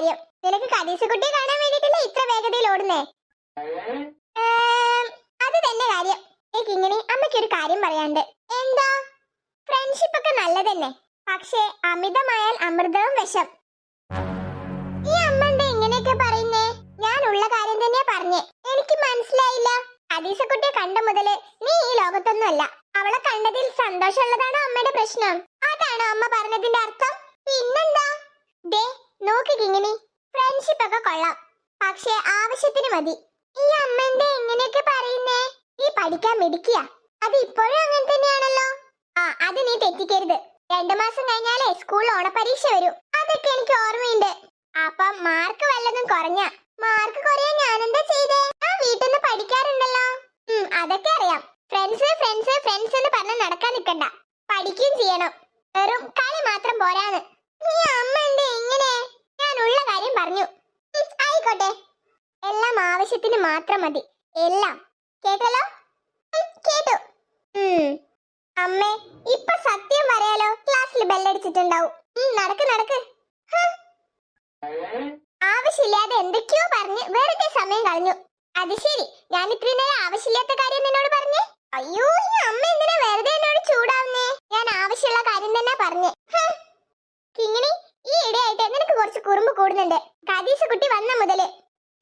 ഹദീസുകുട്ടിയെ കാണാൻ വേണ്ടിട്ടല്ലേ ഇത്ര വേഗതയിൽ ഓടുന്നേ? അത് തന്നെ കാര്യം. എനിക്ക് ഇങ്ങനെ അമ്മയ്ക്ക് ഒരു കാര്യം പറയാണ്ട് എന്താ? ഫ്രണ്ട്ഷിപ്പ് ഒക്കെ നല്ലതന്നെ. പക്ഷേ അമിതമായാൽ അമൃതവും വിഷം. ഈ അമ്മ എന്താ ഇങ്ങനെയൊക്കെ പറയുന്നേ. ഞാൻ ഉള്ള കാര്യം തന്നെയാ പറഞ്ഞേ. എനിക്ക് മനസ്സിലായില്ല. ഹദീസക്കുട്ടിയെ കണ്ട മുതൽ നീ ഈ ലോകത്തൊന്നുമല്ല. അവളെ കണ്ടതിൽ സന്തോഷമുള്ളതാണോ അമ്മയുടെ പ്രശ്നം? അതാണോ അമ്മ പറഞ്ഞതിന്റെ അർത്ഥം? നോക്കി കിങ്ങിണി ഫ്രണ്ട്ഷിപ്പ് ഒക്കെ കൊള്ളാം. പക്ഷേ ആവശ്യത്തിന് മതി. ഈ അമ്മ എന്താ എങ്ങനെയൊക്കെ പറയുന്നേ നീ പഠിക്കാൻ മിടിക്കുക അത് ഇപ്പോഴും അങ്ങനെ തന്നെയാണല്ലോ. ആ അത് നീ തെറ്റിക്കരുത്. രണ്ടു മാസം കഴിഞ്ഞാലേ സ്കൂൾ ഓണപരീക്ഷ വരും. അതൊക്കെ എനിക്ക് ഓർമ്മയുണ്ട്. അപ്പം മാർക്ക് വല്ലതും കുറഞ്ഞ? മാർക്ക് കുറയാൻ എന്താ ചെയ്തേ? ആ വീട്ടിൽ നിന്ന് പഠിക്കാറുണ്ടല്ലോ അതൊക്കെ അറിയാം. ഫ്രണ്ട്സ് ഫ്രണ്ട്സ് ഫ്രണ്ട്സ് എന്ന് പറഞ്ഞ് നടക്കാൻ നിൽക്കണ്ട പഠിക്കുകയും ചെയ്യണം. വെറും കളി മാത്രം പോരാന്ന്. നീ അമ്മ എന്താ എങ്ങനെ ഉള്ള കാര്യം പറഞ്ഞു. ആയിക്കോട്ടെ. എല്ലാം ആവശ്യത്തിന് മാത്രം മതി. എല്ലാം. കേട്ടല്ലോ? കേട്ടു. അമ്മേ ഇപ്പൊ സത്യം പറയാലോ ക്ലാസ്സിൽ ബെല്ലടിച്ചിട്ടുണ്ടാവും. നടക്ക് നടക്ക്. ആവശ്യമില്ലാതെ എന്തൊക്കെയോ പറഞ്ഞ് വെറുതെ സമയം കളഞ്ഞു. അത് ശരി. ഞാൻ ഇത്രയും നേരം ആവശ്യമില്ലാത്ത കാര്യം നിന്നോട് പറഞ്ഞേ അയ്യോ ഈ അമ്മ എന്തിനാ വെറുതെ എന്നോട് ചൂടാവുന്നേ ഞാൻ ആവശ്യമുള്ള കാര്യം തന്നെ പറഞ്ഞേ ഹ്. കിങ്ങിണി ഈ ഇടയായിട്ട് നിനക്ക് കുറച്ച് കുറുമ്പ് കതീഷ് കുട്ടി വന്ന മുതൽ.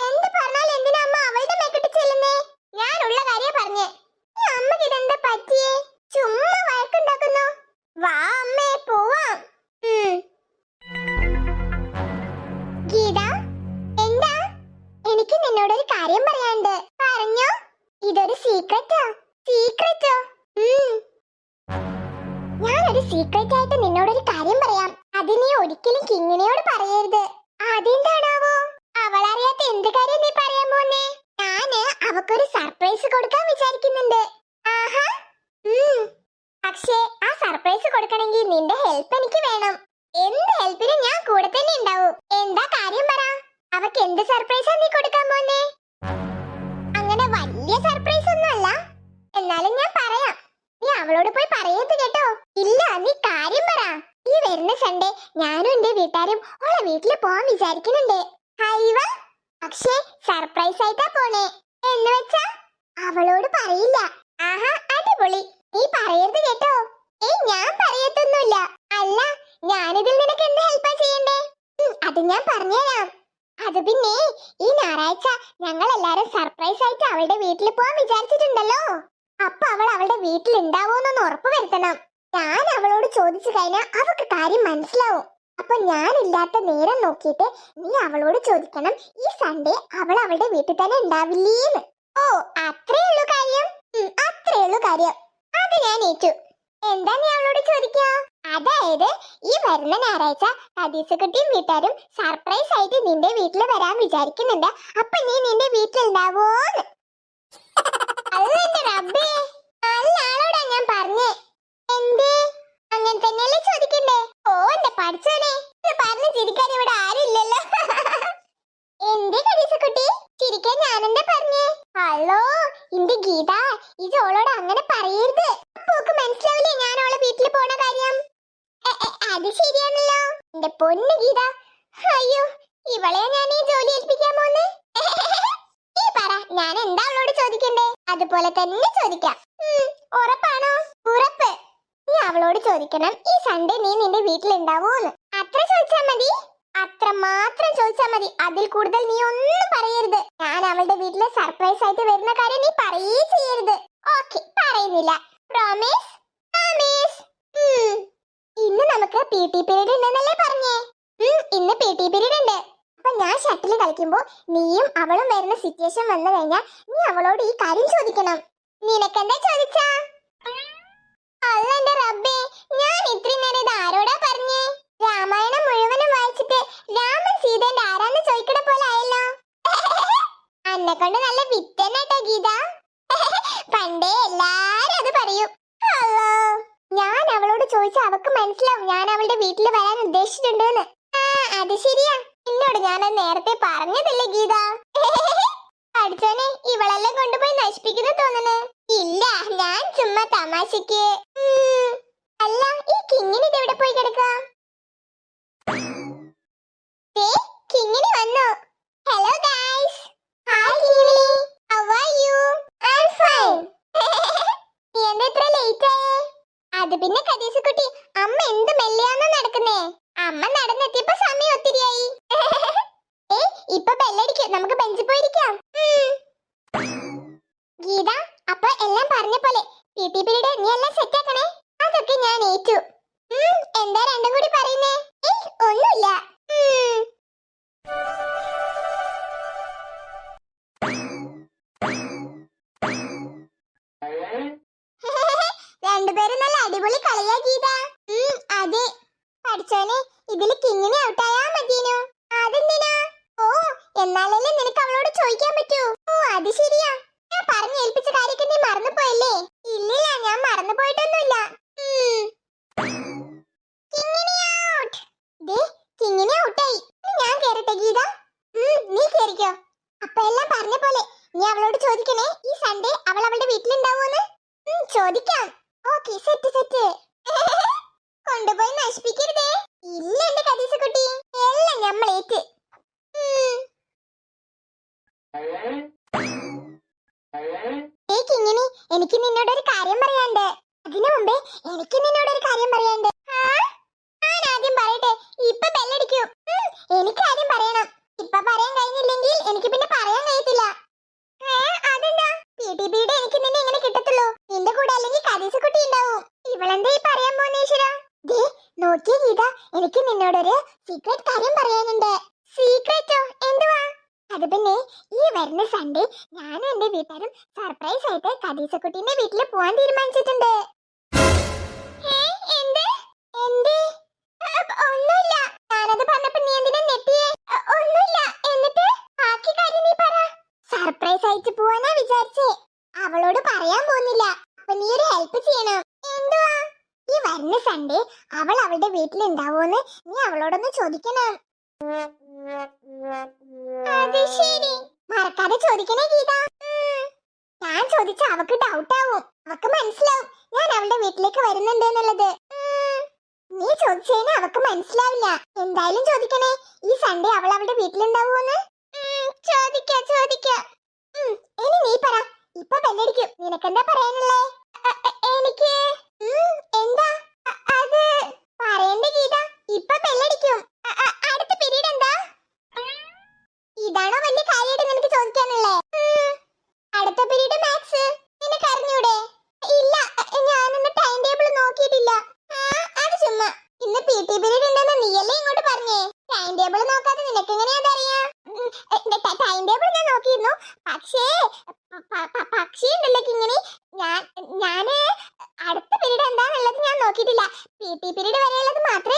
എന്ത് പറഞ്ഞാൽ എന്തിനാ അമ്മ അവളുടെ മേക്കിട്ട് ചെല്ലുന്നേ? ഞാനുള്ള കാര്യം പറഞ്ഞേ. ഈ അമ്മയ്ക്ക് ഇതെന്താ പറ്റിയേ? ചുമ്മാ വഴക്കുണ്ടാക്കുന്നു. വാ അമ്മേ പോവാം. ഗീത എന്താ? എനിക്ക് നിന്നോടൊരു കാര്യം പറയാനുണ്ട്. പറഞ്ഞോ. ഇതൊരു സീക്രറ്റാ? സീക്രറ്റോ. ഞാനൊരു സീക്രറ്റ് ആയിട്ട് നിന്നോടൊരു കാര്യം പറയാം. അത് നീ ഒരിക്കലും കിങ്ങിനെയോട് പറയരുത്. അതെന്താണാവോ? അവളറിയാത്ത എന്ത് കാര്യം നീ പറയാൻ പോന്നേ? ഞാൻ അവക്കൊരു സർപ്രൈസ് കൊടുക്കാൻ വിചാരിക്കുന്നുണ്ട്. ആഹാ. പക്ഷേ ആ സർപ്രൈസ് കൊടുക്കണമെങ്കിൽ നിന്റെ ഹെൽപ്പ് എനിക്ക് വേണം. എന്ത് ഹെൽപ്പിനും ഞാൻ കൂടെ തന്നെ ഉണ്ടാവും. എന്താ കാര്യം പറ. അവക്ക് എന്ത് സർപ്രൈസാ നീ കൊടുക്കാൻ പോന്നേ? അങ്ങനെ വലിയ സർപ്രൈസ് ഒന്നുമല്ല എന്നാലും ഞാൻ പറയാം. നീ അവളോട് പോയി പറയരുത് കേട്ടോ. ഇല്ല നീ കാര്യം പറ. ഈ വരുന്ന സൺഡേ ഞാനും എന്റെ വീട്ടുകാരും ഓളെ വീട്ടിൽ പോവാൻ വിചാരിക്കുന്നുണ്ട്. പക്ഷേ സർപ്രൈസ് ആയിട്ടാ പോണേ. എന്ന് വെച്ചാ അവളോട് പറയില്ല. ആഹാ അടിപൊളി. നീ പറയരുത് കേട്ടോ. ഏയ് ഞാൻ പറയത്തൊന്നുമില്ല. അല്ല ഞാനിതിൽ നിനക്ക് എന്ത് ഹെൽപ്പാ ചെയ്യണ്ടേ? അത് ഞാൻ പറഞ്ഞുതരാം. അത് പിന്നെ ഈ ഞായറാഴ്ച ഞങ്ങൾ എല്ലാരും സർപ്രൈസ് ആയിട്ട് അവളുടെ വീട്ടിൽ പോവാൻ വിചാരിച്ചിട്ടുണ്ടല്ലോ. അപ്പൊ അവൾ അവളുടെ വീട്ടിൽ ഉണ്ടാവോന്നൊന്ന് ഉറപ്പ് വരുത്തണം. ഞാൻ അവളോട് ചോദിച്ചു കഴിഞ്ഞാൽ അവൾക്ക് കാര്യം മനസ്സിലാവും. അപ്പൊ ഞാനില്ലാത്ത നേരം നോക്കിയിട്ട് നീ അവളോട് ചോദിക്കണം ഈ സൺഡേ അവൾ അവളുടെ വീട്ടിൽ തന്നെ ഉണ്ടാവില്ലേന്ന്. ഓ അത്രേ ഉള്ളൂ കാര്യം? അത്രേ ഉള്ളൂ കാര്യം. അത് ഞാൻ ഏറ്റു. എന്താ നീ അവളോട് ചോദിക്കുക അതായത് ഈ വരുന്ന ഞായറാഴ്ച കദീസക്കുട്ടിയും വീട്ടുകാരും സർപ്രൈസ് ആയിട്ട് നിന്റെ വീട്ടിൽ വരാൻ വിചാരിക്കുന്നുണ്ട്. അപ്പൊ നീ നിന്റെ അല്ല എന്റെ റബ്ബേ ഞാൻ പറഞ്ഞേ എന്തേ അങ്ങനെ തന്നെയല്ലേ ചോദിക്കണ്ടേ ഓ എന്റെ പഠിച്ചോനെ ഇത് പറഞ്ഞ് ചിരിക്കാൻ ഇവിടെ ആരുമില്ലല്ലോ എന്തേ കടീസക്കുട്ടി ചിരിക്കാൻ ഞാനെന്താ പറഞ്ഞേ ഹലോ എന്റെ ഗീത ഈ ചോളോട് അങ്ങനെ പറയരുത് പോക്ക് മനസ്സിലാവില്ലേ ഞാൻ അവളെ വീട്ടിൽ പോണ കാര്യം എ, എ, അത് ശരിയാണല്ലോ. എന്റെ പൊന്നു ഗീത. അയ്യോ ഇവളെ ഞാൻ ഈ ജോലി ഏൽപ്പിക്കാൻ പോന്നെ? ഈ പറ ഞാൻ എന്താ അവളോട് ചോദിക്കണ്ടേ? അതുപോലെ തന്നെ ചോദിക്കാം. ഉറപ്പാണോ? ഉറപ്പ്. നീ അവളോട് ചോദിക്കണം ഈ സൺഡേ നീ നിന്റെ വീട്ടിൽ ഉണ്ടാവോന്ന് അത്ര ചോദിച്ചാ മതി. അത്ര മാത്രം ചോദിച്ചാ മതി. അതിൽ കൂടുതൽ നീ ഒന്നും പറയരുത്. ഞാൻ അവളുടെ വീട്ടിലെ സർപ്രൈസ് ആയിട്ട് വരുന്ന കാര്യം നീ പറയേ ചെയ്യരുത്. ഓക്കെ പറയുന്നില്ല. പ്രോമിസ് പ്രോമിസ് ഇന്ന് നമുക്ക് പി ടി പീരീഡ് ഉണ്ടെന്നല്ലേ പറഞ്ഞേ? ഇന്ന് പി ടി പീരീഡ് ഉണ്ട്. അപ്പൊ ഞാൻ ഷട്ടിൽ കളിക്കുമ്പോ നീയും അവളും വരുന്ന സിറ്റുവേഷൻ വന്നു കഴിഞ്ഞാൽ നീ അവളോട് ഈ കാര്യം ചോദിക്കണം. നിനക്കെന്താ ചോദിച്ചാ? അല്ല റബ്ബേ ഞാൻ ഇത്രയും നേരം ഇത് ആരോടാ പറഞ്ഞേ? രാമായണം മുഴുവനും വായിച്ചിട്ട് രാമൻ സീതന്റെ ആരാന്ന് ചോദിക്കണ പോലെ ആയല്ലോ. അന്നെ കൊണ്ട് നല്ല വിത്തനാട്ടോ ഗീത. പണ്ടേ എല്ലാരും അത് പറയും. അല്ലോ ഞാൻ അവളോട് ചോദിച്ച അവക്ക് മനസ്സിലാവും ഞാൻ അവളുടെ വീട്ടിൽ വരാൻ ഉദ്ദേശിച്ചിട്ടുണ്ടെന്ന്. ആ അത് ശരിയാ. എന്നോട് ഞാൻ നേരത്തെ പറഞ്ഞതല്ലേ ഗീത? പഠിച്ചോനെ ഇവളെല്ലാം കൊണ്ടുപോയി നശിപ്പിക്കുന്ന തോന്നണ് ഇല്ല ഞാൻ ചുമ്മാ തമാശക്ക്. അല്ല ഈ കിങ്ങിന് എവിടെ പോയി കിടക്കാം? കിങ്ങിണി വന്നു. Hello guys hi how are you I am fine നീ എന്താ ഇത്ര ലേറ്റ് ആയേ? പിന്നെ കദീസക്കുട്ടി അമ്മ എന്ത് മെല്ലെയാന്നാ നടക്കുന്നേ? അമ്മ നടന്നെത്തിയപ്പോ സമയം ഒത്തിരിയായി. ഏ ഇപ്പൊ ബെല്ലടിക്കും നമുക്ക് ബെഞ്ചിൽ പോയിരിക്കാം. ഗീത അപ്പൊ എല്ലാം പറഞ്ഞ പോലെ പി ടി പിരീഡ് നീ എല്ലാം സെറ്റ് ആക്കണേ? അതൊക്കെ ഞാൻ ഏറ്റു. കേറിക്കോ അപ്പൊ എല്ലാം പറഞ്ഞ പോലെ നീ അവളോട് ചോദിക്കണേ ഈ സൺഡേ അവൾ അവളുടെ വീട്ടിലുണ്ടാവോന്ന് ചോദിക്കാം. ഓക്കെ സെറ്റ് സെറ്റ് കൊണ്ടുപോയി നശിപ്പിക്കരുതേ. ഇല്ല എന്റെ കദീസക്കുട്ടി എല്ലാം നമ്മൾ ഏറ്റ്. എനിക്ക് നിന്നോട് ഒരു കാര്യം പറയാണ്ട് അതിനു മുമ്പേ എനിക്ക് നിന്നോട് ഒരു കാര്യം പറയാണ്ട് ആ? ഞാൻ ആദ്യം പറയട്ടെ ഇപ്പൊ ബെല്ലടിക്കൂ ഉം, എനിക്ക് ആദ്യം പറയണം ഇപ്പൊ പറയാൻ കഴിഞ്ഞില്ലെങ്കിൽ എനിക്ക് പിന്നെ പറയാൻ കഴിയത്തില്ല ഏ, അതെന്താ പിടിപിടി എനിക്ക് നിന്നെ ഇങ്ങനെ കിട്ടത്തുള്ളൂ നിന്റെ കൂടെ അല്ലെങ്കിൽ കരീസക്കുട്ടി ഉണ്ടാവും ഇവളെന്താ ഈ പറയാൻ പോകുന്ന ഈശ്വര ദേ നോക്കിയ ഗീത എനിക്ക് നിന്നോടൊരു സീക്രട്ട് കാര്യം പറയാനുണ്ട്. സീക്രറ്റോ എന്തുവാ? അത് പിന്നെ ഈ വരുന്ന സൺഡേ ഞാനും എന്റെ വീട്ടുകാരും സർപ്രൈസ് ആയിട്ട് കദീസക്കുട്ടീന്റെ വീട്ടിൽ പോവാൻ തീരുമാനിച്ചിട്ടുണ്ട്. അവളുടെ വീട്ടിലുണ്ടാവോന്ന് നീ അവളോടൊന്ന് ചോദിക്കണം. അത് ശരി. മറക്കാതെ ചോദിക്കണേ ഗീത. ഞാൻ ചോദിച്ച അവക്ക് ഡൗട്ട് ആവും. അവക്ക് മനസ്സിലാവും ഞാൻ അവളുടെ വീട്ടിലേക്ക് വരുന്നുണ്ട് എന്നുള്ളത്. നീ ചോദിച്ചതിന് അവക്ക് മനസ്സിലാവില്ല. എന്തായാലും ചോദിക്കണേ. ഈ സൺഡേ അവൾ അവളുടെ വീട്ടിലുണ്ടാവുമെന്ന് ചോദിക്ക ചോദിക്ക. ഇനി നീ പറ. ഇപ്പൊ ബെല്ലടിക്കും. നിനക്കെന്താ പറയാനുള്ളേ? എനിക്ക്? എന്താ? അത് പറയണ്ട ഗീത ഇപ്പൊ ബെല്ലടിക്കും. അടുത്ത പീരീഡ് എന്താ? ഇതാണോ വലിയ കാര്യമായിട്ട് നിനക്ക് ചോദിക്കാനുള്ളേ? അടുത്ത പീരീഡ് മാത്സ് നിനക്ക് അറിഞ്ഞൂടെ? ഇല്ല ഞാനൊന്ന് ടൈം ടേബിൾ നോക്കിയിട്ടില്ല. അത് ചുമ്മാ. ഇന്ന് പി ടി പീരീഡ് ഉണ്ടെന്ന് നീയല്ലേ ഇങ്ങോട്ട് പറഞ്ഞേ? ടൈം ടേബിൾ നോക്കാതെ നിനക്ക് എങ്ങനെയാ അതറിയാ? ടൈം ടേബിൾ ഞാൻ നോക്കിയിരുന്നു. പക്ഷേ പക്ഷേ ഉണ്ടല്ലോ ഇങ്ങനെ ഞാൻ ഞാൻ അടുത്ത പീരീഡ് എന്താന്നുള്ളത് ഞാൻ നോക്കിയിട്ടില്ല. പി ടി പീരീഡ് വരെയുള്ളത് മാത്രമേ